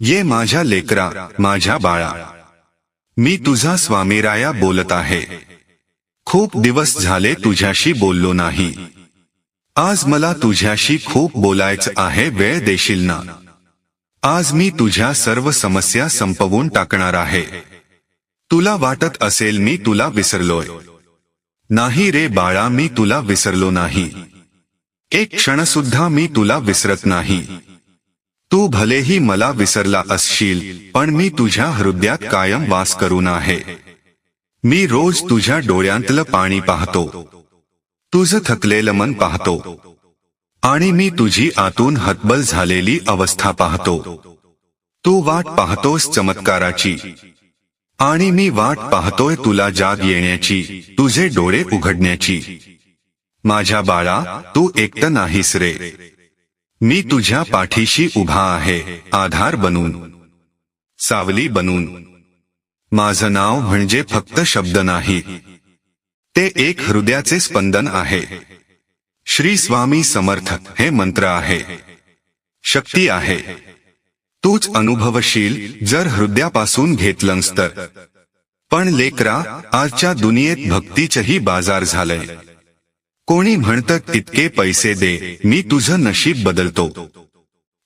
ये माझ्या लेकरा माझ्या बाळा. मी तुझा स्वामीराया बोलत आहे. खूप दिवस झाले तुझ्याशी बोललो नाही. आज मला तुझ्याशी खूप बोलायचं आहे वेळ देशील ना? आज मी तुझ्या सर्व समस्या संपवून टाकणार आहे. तुला वाटत असेल मी तुला विसरलोय. नाही रे बाळा मी तुला विसरलो नाही. एक क्षण सुद्धा मी तुला विसरत नाही. तू भलेही मला विसरला असशील पण मी तुझ्या हृदयात कायम वास करून आहे. मी रोज तुझ्या डोळ्यांतलं पाणी पाहतो. तुझं थकलेलं मन पाहतो. आणि मी तुझी आतून हतबल झालेली अवस्था पाहतो. तू वाट पाहतोस चमत्काराची. आणि मी वाट पाहतोय तुला जाग येण्याची तुझे डोळे उघडण्याची. माझ्या बाळा तू एकट नाहीस रे. मी तुझ्या पाठीशी उभा आहे आधार बनून. सावली बनून. माझं नाव म्हणजे फक्त शब्द नाही. ते एक हृदयाचे स्पंदन आहे. श्री स्वामी समर्थ हे मंत्र आहे. शक्ती आहे. तूच अनुभवशील जर हृदयापासून घेतलंस तर. पण लेकरा आजच्या दुनियेत भक्तीचंही बाजार झालंय. कोणी म्हणतं तितके पैसे दे मी तुझं नशीब बदलतो.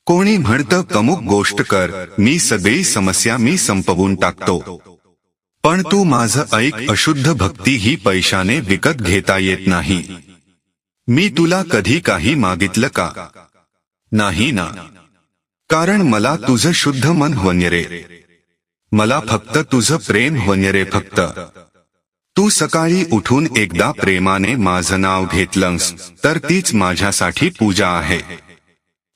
कोणी म्हणतं कमुक गोष्ट कर मी सगळी समस्या मी संपवून टाकतो. पण तू माझं ऐक अशुद्ध भक्ती ही पैशाने विकत घेता येत नाही. मी तुला कधी काही मागितलं का? नाही ना. कारण मला तुझं शुद्ध मन हवं रे. मला फक्त तुझं प्रेम हवं रे फक्त. तू सकाळी उठून एकदा प्रेमाने माझं नाव घेतलंस तर तीच माझ्यासाठी पूजा आहे.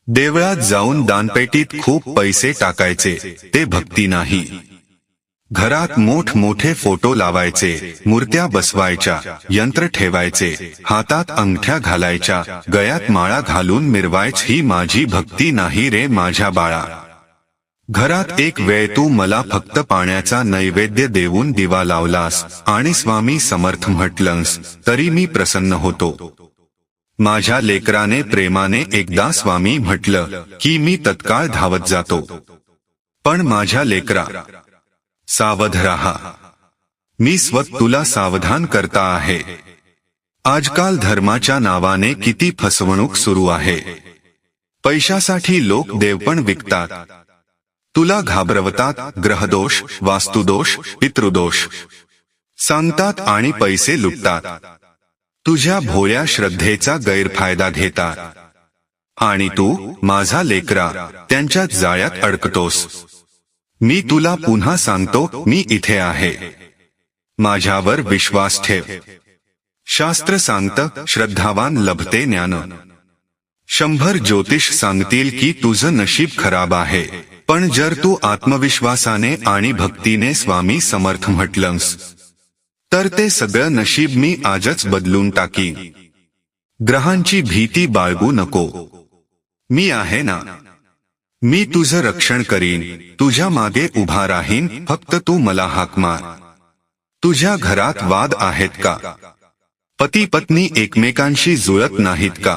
देवळात जाऊन दानपेटीत खूप पैसे टाकायचे ते भक्ती नाही. घरात मोठ मोठे फोटो लावायचे मूर्त्या बसवायच्या यंत्र ठेवायचे हातात अंगठ्या घालायच्या गळ्यात माळा घालून मिरवायच ही माझी भक्ती नाही रे माझ्या बाळा. घरात एक वेळ तू मला फक्त पाण्याचा नैवेद्य देऊन दिवा लावलास आणि स्वामी समर्थ म्हटलंस तरी मी प्रसन्न होतो. माझ्या लेकराने प्रेमाने एकदा स्वामी म्हटलं की मी तत्काळ धावत जातो. पण माझ्या लेकरा सावध राहा. मी स्वत तुला सावधान करता आहे. आजकाल धर्माच्या नावाने किती फसवणूक सुरू आहे. पैशासाठी लोक देव पण विकतात. तुला घाबरवतात ग्रहदोष वास्तुदोष पितृदोष. सांगतात आणि पैसे लुटतात. तुझ्या भोळ्या श्रद्धेचा गैरफायदा घेतात. आणि तू माझा लेकरा त्यांच्या जाळ्यात अडकतोस. मी तुला पुन्हा सांगतो मी इथे आहे. माझ्यावर विश्वास ठेव. शास्त्र सांगत श्रद्धावान लभते ज्ञान. शंभर ज्योतिष सांगतील की तुझं नशीब खराब आहे. पण जर तू आत्मविश्वासाने आणि भक्तीने स्वामी समर्थ म्हटलंस तर ते सगळं नशीब मी आजच बदलून टाकी ग्रहांची भीती बाळगू नको. मी आहे ना? मी तुझं रक्षण करीन. तुझ्या मागे उभा राहीन. फक्त तू मला हाक मार. तुझ्या घरात वाद आहेत का? पती पत्नी एकमेकांशी जुळत नाहीत का?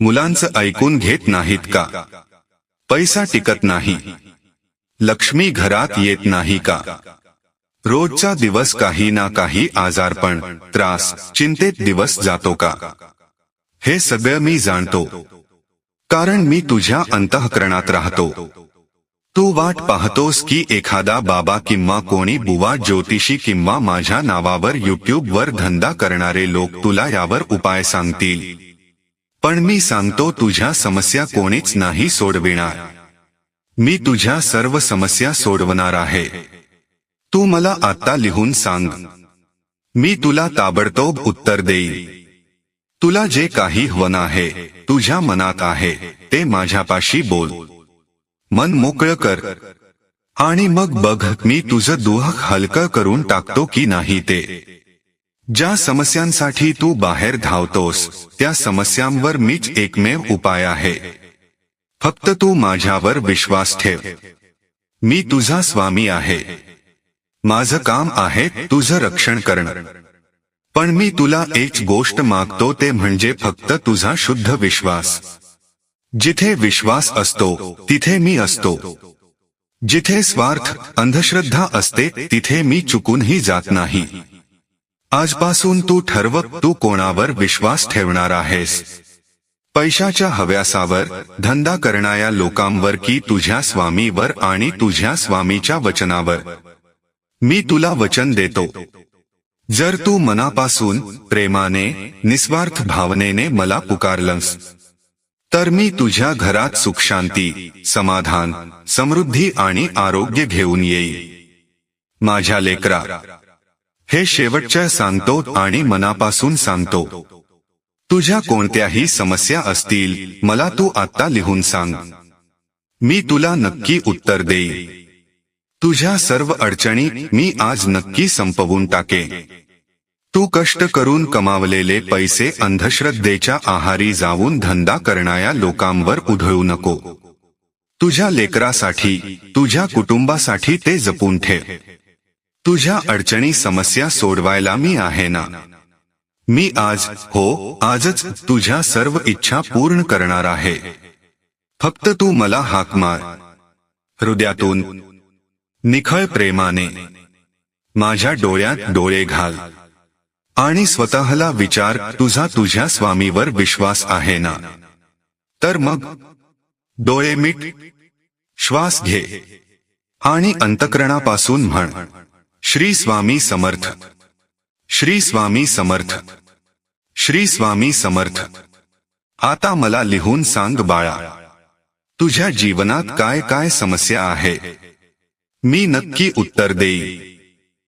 मुलांचं ऐकून घेत नाहीत का? पैसा टिकत नाही. लक्ष्मी घरात येत नाही का? रोजचा दिवस काही ना काही आजारपण त्रास चिंतेत दिवस जातो का? हे सगळं मी जाणतो. कारण मी तुझ्या अंतःकरणात राहतो. तू वाट पाहतोस की एखादा बाबा किंवा कोणी बुवा ज्योतिषी किंवा माझ्या नावावर युट्यूबवर धंदा करणारे लोक तुला यावर उपाय सांगतील. पण मी सांगतो तुझ्या समस्या कोणीच नाही सोडविणार. मी तुझ्या सर्व समस्या सोडवणार आहे. तू मला आता लिहून सांग. मी तुला ताबडतोब उत्तर देईन. तुला जे काही हवं आहे तुझ्या मनात आहे ते माझ्यापाशी बोल. मन मोकळं कर. आणि मग बघ मी तुझं दुःख हलकं करून टाकतो की नाही ते. ज्या समस्यांसाठी तू बाहेर धावतोस त्या समस्यांवर मीच एकमेव उपाय आहे. फक्त तू माझ्यावर विश्वास ठेव. मी तुझा स्वामी आहे. माझं काम आहे तुझं रक्षण करणं. पण मी तुला एक गोष्ट मागतो ते म्हणजे फक्त तुझा शुद्ध विश्वास. जिथे विश्वास असतो तिथे मी असतो. जिथे स्वार्थ अंधश्रद्धा असते तिथे मी चुकूनही जात नाही. आजपासून तू ठरव तू कोणावर विश्वास ठेवणार आहेस. पैशाच्या हव्यासावर धंदा करणाऱ्या लोकांवर की तुझ्या स्वामीवर आणि तुझ्या स्वामीच्या वचनावर. मी तुला वचन देतो. जर तू मनापासून प्रेमाने निस्वार्थ भावनेने मला पुकारलंस तर मी तुझ्या घरात सुखशांती समाधान समृद्धी आणि आरोग्य घेऊन येईल माझ्या लेकरा हे शेवटच्या सांगतो आणि मनापासून सांगतो. तुझ्या कोणत्याही समस्या असतील मला तू आत्ता लिहून सांग. मी तुला नक्की उत्तर देई तुझ्या सर्व अडचणी मी आज नक्की संपवून टाके. तू कष्ट करून कमावलेले पैसे अंधश्रद्धेच्या आहारी जाऊन धंदा करणाऱ्या लोकांवर उधळू नको. तुझ्या लेकरासाठी तुझ्या कुटुंबासाठी ते जपून ठेव. तुझ्या अडचणी समस्या सोडवायला मी आहे ना? मी आज हो आजच तुझ्या सर्व इच्छा पूर्ण करणार आहे. फक्त तू मला हाक मार. हृदयातून. निखळ प्रेमाने. माझ्या डोळ्यात डोळे घाल. आणि स्वतःला विचार तुझा तुझ्या स्वामीवर विश्वास आहे ना? तर मग डोळे मीट श्वास घे. आणि अंतकरणापासून म्हण. श्री स्वामी समर्थ। श्री स्वामी समर्थ। श्री स्वामी समर्थ। आता मला लिहून सांग बाळा, तुझ्या जीवनात काय काय समस्या आहे? मी नक्की उत्तर देईन.